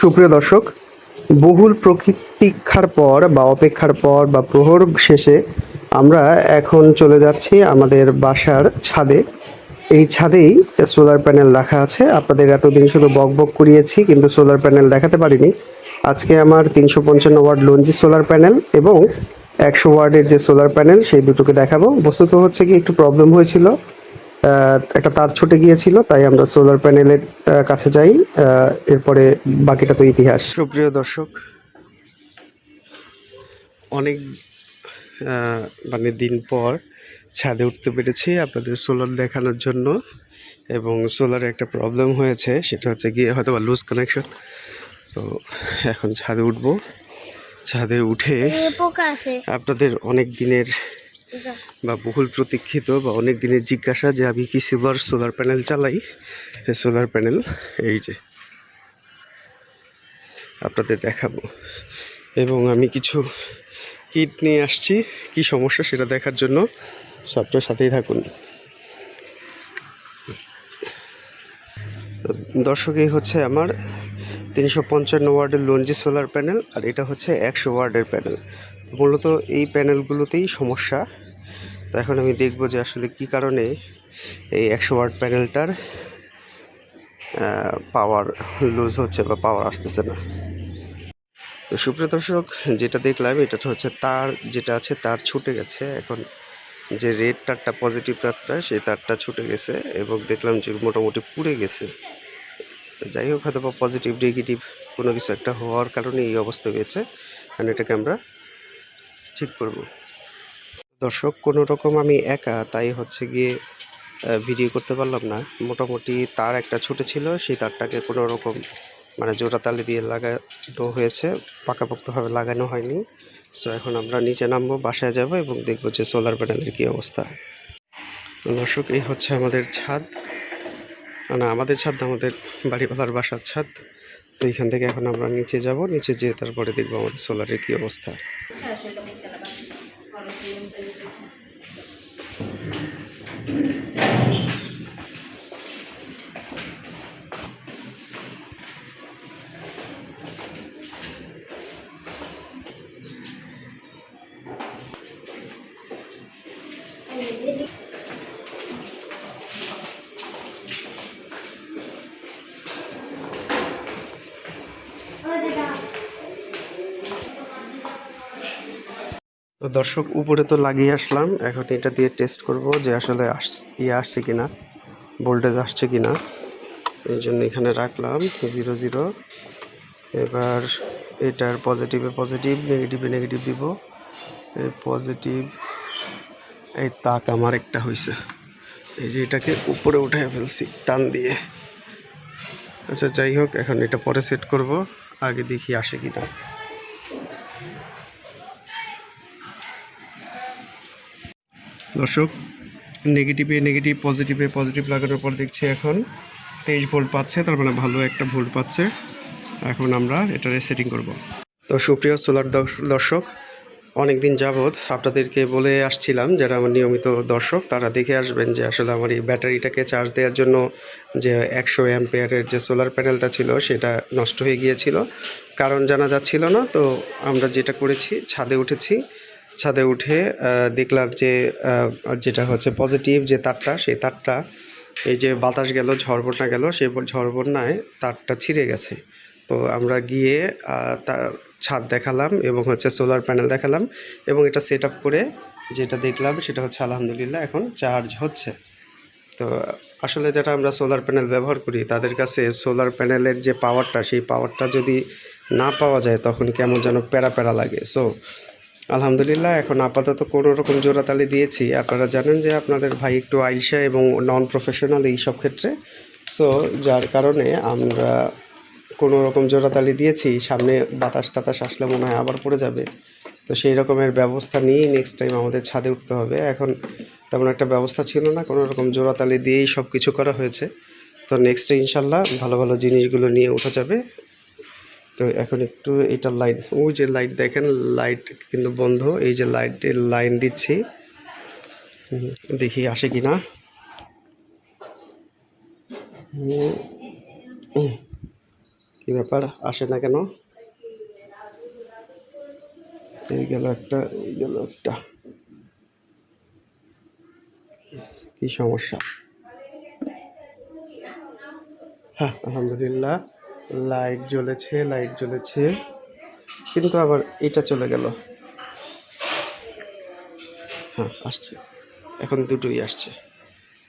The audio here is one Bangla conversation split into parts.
সুপ্রিয় দর্শক, বহুল প্রতীক্ষার পর বা অপেক্ষার পর বা প্রহর শেষে আমরা এখন চলে যাচ্ছি আমাদের বাসার ছাদে। এই ছাদেই সোলার প্যানেল রাখা আছে। আপনাদের এতদিন শুধু বক বক করিয়েছি, কিন্তু সোলার প্যানেল দেখাতে পারিনি। আজকে আমার তিনশো পঞ্চান্ন ওয়ার্ড লঞ্জি সোলার প্যানেল এবং একশো ওয়ার্ডের যে সোলার প্যানেল, সেই দুটোকে দেখাবো। বস্তুত হচ্ছে কি, একটু প্রবলেম হয়েছিল। একটা তার ছুটে গিয়েছিল তাই আমরা সোলার প্যানেলের কাছে যাই এরপরে বাকিটা তো ইতিহাস। সুপ্রিয় দর্শক অনেক মানে দিন পর ছাদে উঠতে পেরেছি আপনাদের সোলার দেখানোর জন্য এবং সোলারে একটা প্রবলেম হয়েছে সেটা হচ্ছে গিয়ে হয়তো বা লুজ কানেকশন তো এখন ছাদে উঠবো। ছাদে উঠে এ পোকা আছে। আপনাদের অনেক দিনের। বা বহুল প্রতীক্ষিত বা অনেক দিনের জিজ্ঞাসা যে আমি কি সিলভার সোলার প্যানেল চালাই? সোলার প্যানেল এই যে। আপনাদের দেখাবো। এবং আমি কিছু কিট নিয়ে আসছি, কি সমস্যা সেটা দেখার জন্য। আপনার সাথেই থাকুন। দর্শক এই হচ্ছে আমার তিনশো পঞ্চান্ন ওয়ার্ডের লঞ্জি সোলার প্যানেল আর এটা হচ্ছে একশো ওয়ার্ডের প্যানেল মূলত এই প্যানেলগুলোতেই সমস্যা। তো এখন আমি দেখব যে আসলে কি কারণে এই একশো ওয়াট প্যানেলটার পাওয়ার লুজ হচ্ছে বা পাওয়ার আসতেছে না। তো সুপ্রিয় দর্শক, যেটা দেখলাম এটা হচ্ছে তার, যেটা আছে তার ছুটে গেছে। এখন যে রেড তারটা পজিটিভ তারটা, সেই তারটা ছুটে গেছে এবং দেখলাম যে মোটামুটি পুড়ে গেছে। যাই হোক, হয়তো বা পজিটিভ নেগেটিভ কোনো কিছু একটা হওয়ার কারণে এই অবস্থা হয়েছে। কারণ এটাকে আমরা ঠিক করব। দর্শক, কোনো রকম আমি একা, তাই হচ্ছে গিয়ে ভিডিও করতে পারলাম না। মোটামুটি তার একটা ছুটে ছিল, সেই তারটাকে কোনো রকম মানে জোড়া তালে দিয়ে লাগানো হয়েছে। পাকাপোক্তভাবে লাগানো হয়নি। সো এখন আমরা নিচে নামবো, বাসায় যাব এবং দেখব যে সোলার প্যানেলের কী অবস্থা। দর্শক, এই হচ্ছে আমাদের ছাদ। না, আমাদের ছাদ আমাদের বাড়িওয়ালার বাসার ছাদ। তো এইখান থেকে এখন আমরা নিচে যাব। নিচে যেয়ে তারপরে দেখব আমাদের সোলারের কী অবস্থা। Ой, তো দর্শক, উপরে তো লাগিয়ে আসলাম। এখন এটা দিয়ে টেস্ট করব যে আসলে আস ইয়ে আসছে কি না ভোল্টেজ আসছে কি না এই জন্য এখানে রাখলাম জিরো জিরো এবার এটার পজিটিভে পজিটিভ নেগেটিভে নেগেটিভ দিব। এই পজিটিভ এই তাক আমার একটা হয়েছে এই যে এটাকে উপরে উঠে ফেলছি, টান দিয়ে। আচ্ছা যাই হোক, এখন এটা পরে সেট করব, আগে দেখি আসে কিনা। দর্শক নেগেটিভে নেগেটিভ পজিটিভে পজিটিভ লাগানোর পর দেখছি এখন তেইশ ভোল্ট পাচ্ছে, তার মানে ভালো একটা ভোল্ট পাচ্ছে। এখন আমরা এটা সেটিং করব। তো সুপ্রিয় সোলার দর্শক অনেক দিন যাবৎ আপনাদেরকে বলে আসছিলাম যারা আমার নিয়মিত দর্শক, তারা দেখে আসবেন যে আসলে আমার এই ব্যাটারিটাকে চার্জ দেওয়ার জন্য যে একশো অ্যাম্পেয়ারের যে সোলার প্যানেলটা ছিল, সেটা নষ্ট হয়ে গিয়েছিল। কারণ জানা যাচ্ছিল না, তো আমরা যেটা করেছি, ছাদে উঠেছি। ছাদে উঠে দেখলাম যে যেটা হচ্ছে পজিটিভ যে তারটা সেই তারটা এই যে বাতাস গেল ঝড় বন্যা গেল সেই ঝড় বন্যায় তারটা ছিঁড়ে গেছে। তো আমরা গিয়ে আহ, তা ছাদ দেখালাম এবং হচ্ছে সোলার প্যানেল দেখালাম এবং এটা সেট করে যেটা দেখলাম সেটা হচ্ছে আলহামদুলিল্লাহ এখন চার্জ হচ্ছে। তো আসলে যেটা আমরা সোলার প্যানেল ব্যবহার করি তাদের কাছে সোলার প্যানেলের যে পাওয়ারটা সেই পাওয়ারটা যদি না পাওয়া যায় তখন কেমন যেন প্যারা প্যারা লাগে। সো আলহামদুলিল্লাহ, এখন আপাতত কোনো রকম জোড়াতালি দিয়েছি। আপনারা জানেন যে আপনাদের ভাই একটু আইসা এবং নন প্রফেশনাল এই সব ক্ষেত্রে। সো যার কারণে আমরা কোনো রকম জোড়াতালি দিয়েছি, সামনে বাতাস টাতাস আসলে মনে হয় আবার পড়ে যাবে। তো সেই রকমের ব্যবস্থা নিয়েই নেক্সট টাইম আমাদের ছাদে উঠতে হবে। এখন তেমন একটা ব্যবস্থা ছিল না, কোনো রকম জোড়াতালি দিয়েই সব কিছু করা হয়েছে। তো নেক্সটে ইনশাল্লাহ ভালো ভালো জিনিসগুলো নিয়ে উঠা যাবে। তো এখন একটু এটা লাইট ওই যে লাইট দেখেন, লাইট কিন্তু বন্ধ, এই যে লাইটের লাইন দিচ্ছি। দেখি আসে কি না কি ব্যাপার, আসে না কেন? এই গেল একটা, এই গেল একটা। কি সমস্যা? হ্যাঁ আলহামদুলিল্লাহ। লাইট জ্বলেছে লাইট জ্বলেছে। কিন্তু আবার এটা চলে গেল। হ্যাঁ আসছে। এখন দুটোই আসছে।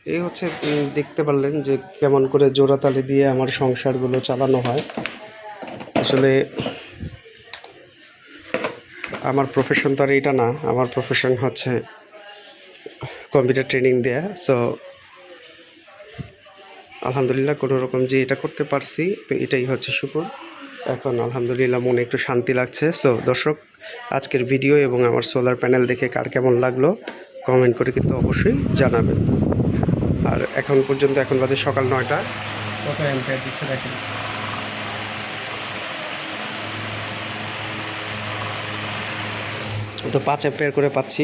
এই হচ্ছে দেখতে পারলেন যে কেমন করে জোড়াতালি দিয়ে আমার সংসারগুলো চালানো হয়। আসলে আমার প্রফেশন তো আর এটা না। আমার প্রফেশন হচ্ছে কম্পিউটার ট্রেনিং দেয়া। সো আলহামদুলিল্লাহ কোনো রকম যে এটা করতে পারছি তো এটাই হচ্ছে শুকুর। এখন আলহামদুলিল্লাহ মনে একটু শান্তি লাগছে। সো দর্শক আজকের ভিডিও এবং আমার সোলার প্যানেল দেখে কার কেমন লাগল কমেন্ট করে কিন্তু অবশ্যই জানাবেন। আর এখন পর্যন্ত এখন বাজে সকাল নয়টা। কত অ্যাম্পিয়ার দিচ্ছে দেখেন তো পাঁচ অ্যাম্পিয়ার করে পাচ্ছি।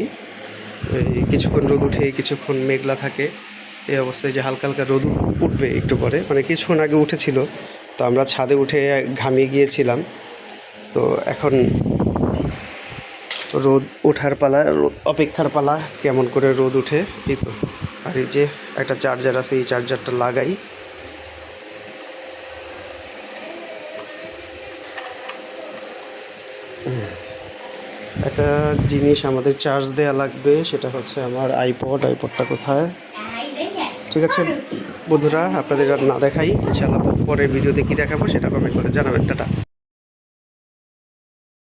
কিছুক্ষণ রোদ উঠে কিছুক্ষণ মেঘলা থাকে। এই অবস্থায় যে হালকা হালকা রোদ উঠবে একটু পরে মানে কিছুক্ষণ আগে উঠেছিল। তো আমরা ছাদে উঠে ঘামিয়ে গিয়েছিলাম। তো এখন রোদ ওঠার পালা, রোদ অপেক্ষার পালা, কেমন করে রোদ উঠে, এই তো। আর এই যে একটা চার্জার আছে, এই চার্জারটা লাগাই। একটা জিনিস আমাদের চার্জ দেওয়া লাগবে, সেটা হচ্ছে আমার আইপড আইপডটা কোথায়? ঠিক আছে? বন্ধুরা, আপনাদের আর না দেখাই, ইনশাআল্লাহ পরের ভিডিওতে কী দেখাবো সেটা কমেন্ট করে জানাবেন। টাটা।